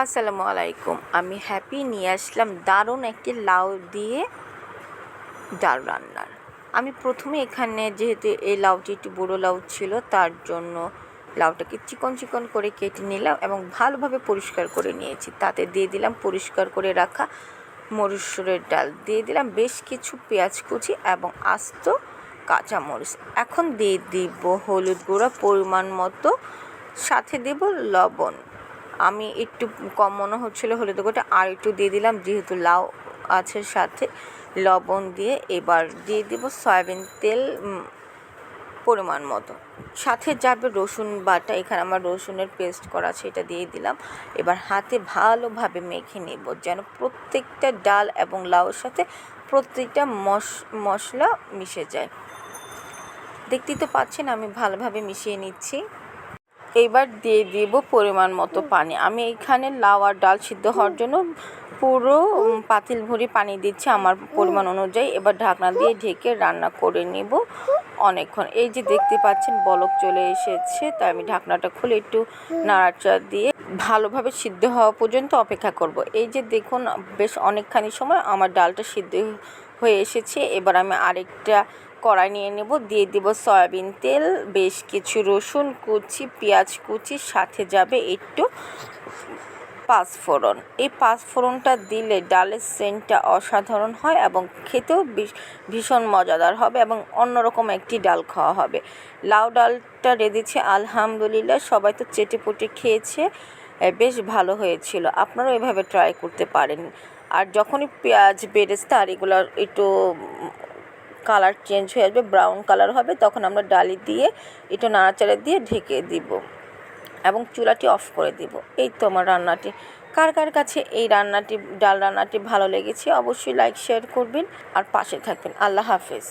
আসসালামু আলাইকুম। আমি হ্যাপি নিয়ে আসলাম দারুণ একটি লাউ দিয়ে ডাল রান্নার। আমি প্রথমে এখানে যেহেতু এই লাউটি একটু বড়ো লাউ ছিল, তার জন্য লাউটাকে চিকন চিকন করে কেটে নিলাম এবং ভালোভাবে পরিষ্কার করে নিয়েছি। তাতে দিয়ে দিলাম পরিষ্কার করে রাখা মরুসুরের ডাল। দিয়ে দিলাম বেশ কিছু পেঁয়াজ কুচি এবং আস্ত কাঁচামরিচ এখন দিয়ে দিব হলুদ গুঁড়া পরিমাণ মতো। সাথে দেব লবণ। আমি একটু কম মনে হচ্ছিল হলুদ গুঁড়োটা, আর একটু দিয়ে দিলাম যেহেতু লাউ আছে সাথে লবণ দিয়ে। এবার দিয়ে দিব সয়াবিন তেল পরিমাণ মতো। সাথে যাবে রসুন বাটা, এখানে আমার রসুনের পেস্ট করা আছে, এটা দিয়ে দিলাম। এবার হাতে ভালোভাবে মেখে নেব, যেন প্রত্যেকটা ডাল এবং লাউয়ের সাথে প্রত্যেকটা মশ, মশলা মিশে যায়। দেখতেই তো পাচ্ছেন আমি ভালোভাবে মিশিয়ে নিচ্ছি। এবার দিয়ে দিব পরিমাণ মতো পানি। আমি এখানে লাউ আর ডাল সিদ্ধ হওয়ার জন্য পুরো পাতিল ভরি পানি দিচ্ছি আমার পরিমাণ অনুযায়ী। এবার ঢাকনা দিয়ে ঢেকে রান্না করে নেব অনেকক্ষণ। এই যে দেখতে পাচ্ছেন, বলক চলে এসেছে। তাই আমি ঢাকনাটা খুলে একটু নাড়াচাড়া দিয়ে ভালোভাবে সিদ্ধ হওয়া পর্যন্ত অপেক্ষা করব। এই যে দেখুন, বেশ অনেকখানি সময় আমার ডালটা সিদ্ধ হয়ে এসেছে। এবার আমি আরেকটা কড়াই নিয়ে নেব, দিয়ে দিব সয়াবিন তেল, বেশ কিছু রসুন কুচি, পেঁয়াজ কুচি, সাথে যাবে একটু পাঁচফোড়ন। এই পাঁচফোড়নটা দিলে ডালের সেন্টটা অসাধারণ হয় এবং খেতেও ভীষণ মজাদার হবে এবং অন্যরকম একটি ডাল খাওয়া হবে। লাউ ডালটা রেঁধেছে, আলহামদুলিল্লাহ, সবাই তো চেটে পুটে খেয়েছে বেশ ভালো হয়েছিল। আপনারাও এভাবে ট্রাই করতে পারেন। আর যখনই পেঁয়াজ, বেরেস্তা আর এগুলো একটু কালার চেঞ্জ হয়ে আসবে, ব্রাউন কালার হবে, তখন আমরা ডালি দিয়ে এটা নাড়াচাড়ে দিয়ে ঢেকে দিব এবং চুলাটি অফ করে দিব। এই তো আমার রান্নাটি। কার কার কাছে এই রান্নাটি, ডাল রান্নাটি ভালো লেগেছে, অবশ্যই লাইক, শেয়ার করবেন আর পাশে থাকবেন। আল্লাহ হাফেজ।